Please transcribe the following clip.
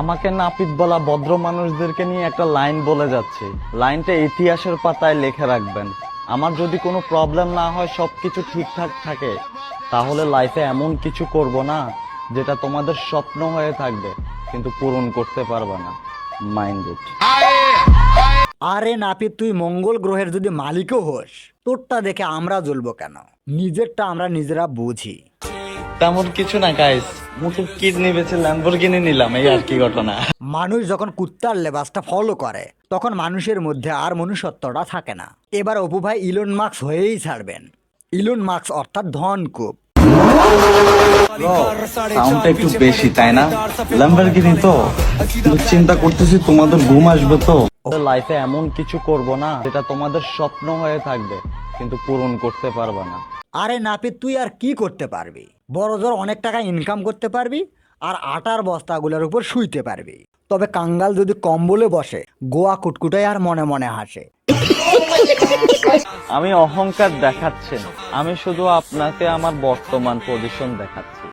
আমাকে নাপিত বলা ভদ্র মানুষদেরকে নিয়ে একটা লাইন বলে যাচ্ছে। লাইনটা ইতিহাসের পাতায় লিখে রাখবেন। আমার যদি কোনো প্রবলেম না হয়, সবকিছু ঠিকঠাক থাকে, তাহলে লাইফে এমন কিছু করব না, যেটা তোমাদের স্বপ্ন হয়ে থাকবে, কিন্তু পূরণ করতে পারবে না। মাইন্ড ইট আরে নাপিত, তুই মঙ্গল গ্রহের যদি মালিকও হোস, তোরটা দেখে আমরা জ্বলবো কেন? নিজেরটা আমরা নিজেরা বুঝি। তেমন কিছু না গাইস মুটু কিডনি বেচে ল্যাম্বরগিনি নিলাম এই আর কি ঘটনা। মানুষ যখন কুত্তার লেবাসটা ফলো করে তখন মানুষের মধ্যে আর মনুষ্যত্বটা থাকে না। এবার অপু ভাই ইলন মার্কস হয়েই ছাড়বেন। ইলন মার্কস অর্থাৎ ধনকূপ সাউন্ডটা একটু বেশি তাই না? ল্যাম্বরগিনি তো। চিন্তা করতেছি তোমাদের ঘুম আসবে তো। লাইফে এমন কিছু করব না যেটা তোমাদের স্বপ্ন হয়ে থাকবে কিন্তু পূরণ করতে পারবে না। আরে নাপিত, তুই আর কি করতে পারবি? বড় জোর অনেক টাকা ইনকাম করতে পারবি আর আটার বস্তাগুলোর উপর শুইতে পারবি। তবে কাঙ্গাল যদি কম্বলে বসে, গোয়া কুটকুটায় আর মনে মনে হাসে। আমি অহংকার দেখাচ্ছি না। আমি শুধু আপনাকে আমার বর্তমান পজিশন দেখাচ্ছি।